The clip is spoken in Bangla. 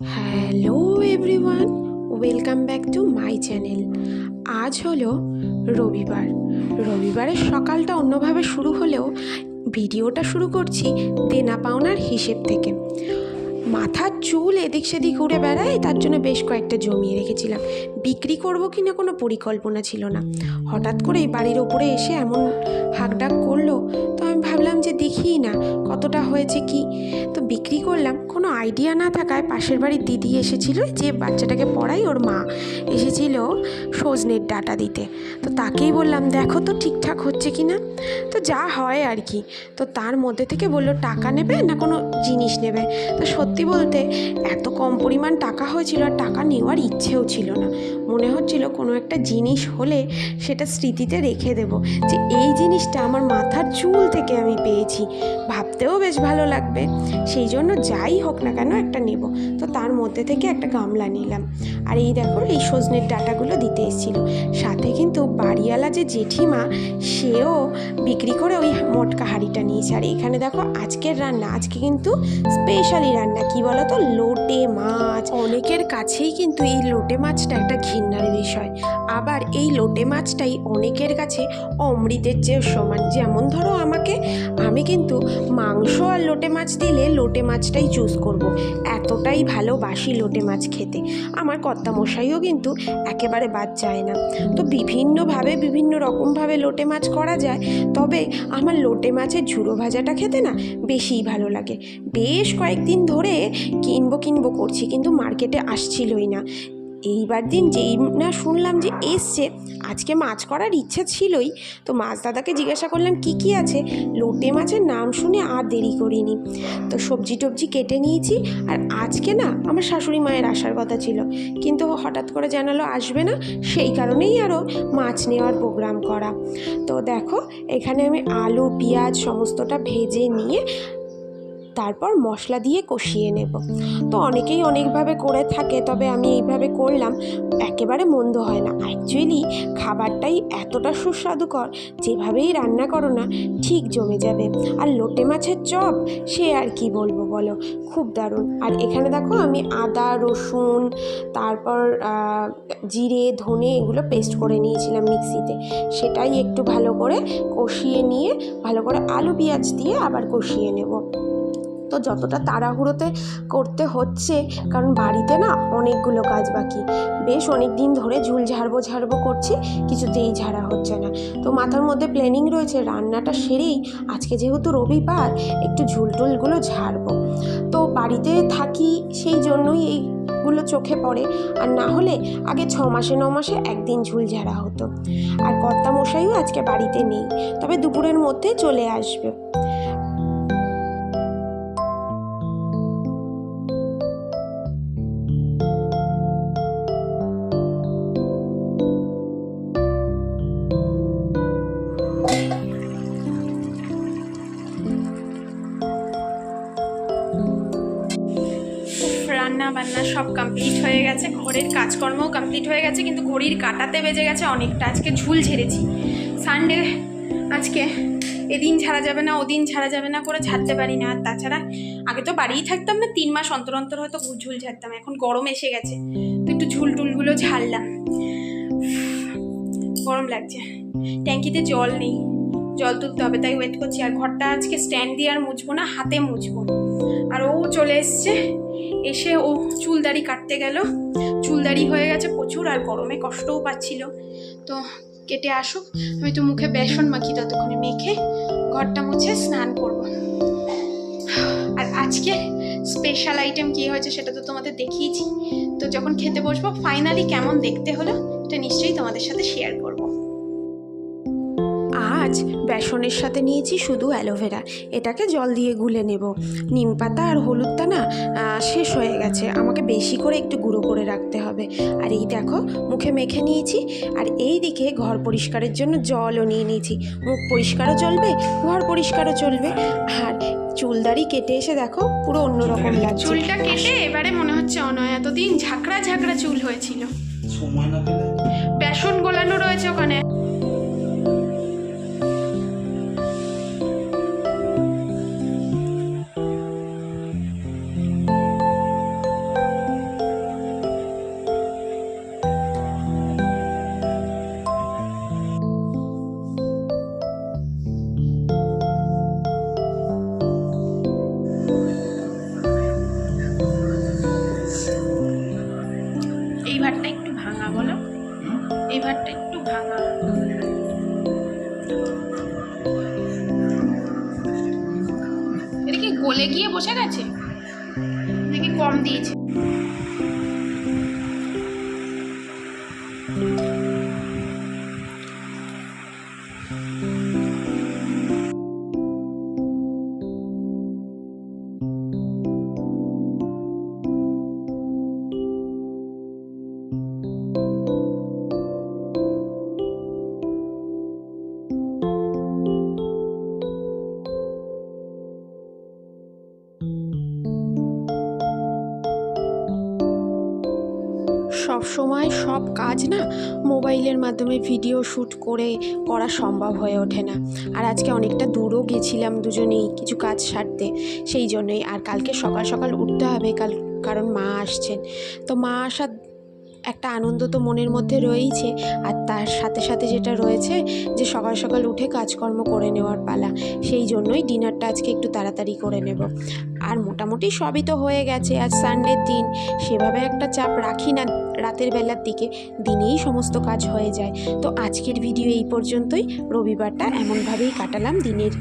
Hello everyone welcome back to my channel আজ হলো রবিবার। রবিবারের সকালটা অন্যভাবে শুরু হলেও ভিডিওটা শুরু করছি দেনা পাওনার হিসেব থেকে। মাথার চুল এদিক সেদিক উড়ে বেড়ায়, তার জন্য বেশ কয়েকটা জমিয়ে রেখেছিলাম। বিক্রি করব কি না কোনো পরিকল্পনা ছিল না। হঠাৎ করে এই বাড়ির ওপরে এসে এমন হাঁকডাক করল, তো আমি ভাবলাম যে দেখি না কতটা হয়েছে কি? তো বিক্রি করলাম, কোনো আইডিয়া না থাকায় পাশের বাড়ির দিদি এসেছিল যে বাচ্চাটাকে পড়াই ওর মা এসেছিল সজনের ডাটা দিতে। তো তাকেই বললাম, দেখো তো ঠিকঠাক হচ্ছে কি না? তো যা হয় আর কি। তো তার মধ্যে থেকে বলল, টাকা নেবে না কোনো জিনিস নেবে? তো সত্যি বলতে এত কম পরিমাণ টাকা হয়েছিল আর টাকা নেওয়ার ইচ্ছেও ছিল না। মনে হচ্ছিল কোনো একটা জিনিস হলে সেটা স্মৃতিতে রেখে দেব। যে এই জিনিসটা আমার মাথার চুল থেকে আমি পেয়েছি। ভাবতেও বেশ ভালো লাগবে। সেই জন্য যাই হোক না কেন একটা নেব। তো তার মধ্যে থেকে একটা গামলা নিলাম। আর এই দেখো, এই সজনের ডাটাগুলো দিতে এসেছিল। সাথে কিন্তু বাড়িওয়ালা যে জেঠিমা, সেও বিক্রি করে ওই মটকা হাঁড়িটা নিয়েছে। আর এখানে দেখো, আজকের রান্না, আজকে কিন্তু স্পেশালি রান্না। কি বলো তো লোটে মাছ। অনেকের কাছেই কিন্তু এই লোটে মাছটা একটা ঘৃণার বিষয়। আবার এই লোটে মাছটাই অনেকের কাছে অমৃতের চেয়েও সমান। যেমন ধরো আমাকে, আমি কিন্তু মাংস আর লোটে মাছ দিলে লোটে মাছটাই চুজ করব। এতটাই ভালোবাসি লোটে মাছ খেতে। আমার কর্তামশাইও কিন্তু একেবারে বাদ যায় না। তো বিভিন্নভাবে, বিভিন্ন রকমভাবে লোটে মাছ করা যায়, তবে আমার লোটে মাছের ঝুড়ো ভাজাটা খেতে না বেশিই ভালো লাগে। বেশ কয়েকদিন ধরে কিনবো কিনবো করছি, কিন্তু মার্কেটে আসছিলই না। এইবার দিন যেই না শুনলাম যে এসছে, আজকে মাছ করার ইচ্ছে ছিলই। তো মাছ দাদাকে জিজ্ঞাসা করলাম, কি কি আছে? লোটে মাছের নাম শুনে আর দেরি করিনি। তো সবজি টবজি কেটে নিয়েছি, আর আজকে না আমার শাশুড়ি মায়ের আসার কথা ছিল। কিন্তু হঠাৎ করে জানালো আসবে না, সেই কারণেই আরও মাছ নেওয়ার প্রোগ্রাম করা। তো দেখো, এখানে আমি আলু, পেঁয়াজ, সমস্তটা ভেজে নিয়ে তারপর মশলা দিয়ে কষিয়ে নেব। তো অনেকেই অনেকভাবে করে থাকে, তবে আমি এইভাবে করলাম, একেবারে মন্দ হয় না। অ্যাকচুয়ালি খাবারটাই এতটা সুস্বাদুকর, যেভাবেই রান্না করো না, ঠিক জমে যাবে। আর লোটে মাছের চপ, সে আর কি বলব বলো? খুব দারুণ। আর এখানে দেখো আমি আদা, রসুন, তারপর জিরে, ধনে এগুলো পেস্ট করে নিয়েছিলাম মিক্সিতে। সেটাই একটু ভালো করে কষিয়ে নিয়ে, ভালো করে আলু, পেঁয়াজ দিয়ে আবার কষিয়ে নেব। তো যতটা তাড়াহুড়োতে করতে হচ্ছে, কারণ বাড়িতে না অনেকগুলো কাজ বাকি। বেশ অনেক দিন ধরে ঝুল ঝাড়বো ঝাড়বো করছি, কিছুতেই ঝাড়া হচ্ছে না। তো মাথার মধ্যে প্ল্যানিং রয়েছে, রান্নাটা সেরেই আজকে যেহেতু রবিবার, একটু ঝুল টুলগুলো ঝাড়বো। তো বাড়িতে থাকি সেই জন্যই এইগুলো চোখে পড়ে, আর না হলে আগে ছ মাসে ন মাসে একদিন ঝুল ঝাড়া হতো। আর কর্তা মশাইও আজকে বাড়িতে নেই, তবে দুপুরের মধ্যে চলে আসবে। রান্না বান্না সব কমপ্লিট হয়ে গেছে, ঘরের কাজকর্মও কমপ্লিট হয়ে গেছে, কিন্তু ঘড়ির কাটাতে বেজে গেছে অনেকটা। আজকে ঝুল ঝেড়েছি। সানডে আজকে এদিন ছাড়া যাবে না, ওদিন ছাড়া যাবে না করে ছাড়তে পারি না। আর তাছাড়া আগে তো বাড়িই থাকতাম না, তিন মাস অন্তর অন্তর হয়তো ঝুল ঝাড়তাম, এখন গরম এসে গেছে। তো একটু ঝুল টুলগুলো ঝাড়লাম। গরম লাগছে। ট্যাঙ্কিতে জল নেই, জল তুলতে হবে, তাই ওয়েট করছি। আর ঘরটা আজকে স্ট্যান্ড দিয়ে আর মুছবো না, হাতে মুছবো। আর ও চলে এসছে। এসে ও চুলদাড়ি কাটতে গেল। চুলদাড়ি হয়ে গেছে প্রচুর আর গরমে কষ্টও পাচ্ছিল। তো কেটে আসুক, আমি তো মুখে বেসন মাখি ততক্ষণে মেখে ঘরটা মুছে স্নান করব। আর আজকে স্পেশাল আইটেম কী হয়েছে সেটা তো তোমাদের দেখিয়েছি। তো যখন খেতে বসবো ফাইনালি কেমন দেখতে হলো, এটা নিশ্চয়ই তোমাদের সাথে শেয়ার করব। আজ বেসনের সাথে নিয়েছি শুধু অ্যালোভেরা। এটাকে জল দিয়ে গুলে নেব। নিম পাতা আর হলুদটা না শেষ হয়ে গেছে। আমাকে বেশি করে একটু গুঁড়ো করে রাখতে হবে। আর এই দেখো মুখে মেখে নিয়েছি। আর এই দিকে ঘর পরিষ্কারের জন্য জলও নিয়ে নিয়েছি। মুখ পরিষ্কারও চলবে ঘর পরিষ্কারও চলবে। আর চুলদাড়ি কেটে এসে দেখো পুরো অন্যরকম লাগছে। চুলটা কেটে এবারে মনে হচ্ছে অনয়। এতদিন ঝাঁকড়া ঝাঁকড়া চুল হয়েছিল। সময় না লিভারটা একটু ভাঙা। এটা কি গলে গিয়ে বসে গেছে? নাকি কম দিয়েছে? সব সময় সব কাজ না মোবাইলের মাধ্যমে ভিডিও শ্যুট করে করা সম্ভব হয়ে ওঠে না। আর আজকে অনেকটা দূরও গেছিলাম দুজনেই কিছু কাজ সারতে, সেই জন্যই। আর কালকে সকাল সকাল উঠতে হবে, কাল কারণ মা আসছেন। তো মা আসার একটা আনন্দ তো মনের মধ্যে রয়েইছে। আর তার সাথে সাথে যেটা রয়েছে যে সকাল সকাল উঠে কাজকর্ম করে নেওয়ার পালা। সেই জন্যই ডিনারটা আজকে একটু তাড়াতাড়ি করে নেব। আর মোটামুটি সবই তো হয়ে গেছে। আজ সানডের দিন। সেভাবে একটা চাপ রাখি না রাতের বেলার দিকে। দিনেই সমস্ত কাজ হয়ে যায়। তো আজকের ভিডিও এই পর্যন্তই। রবিবারটা এমনভাবেই কাটালাম দিনের।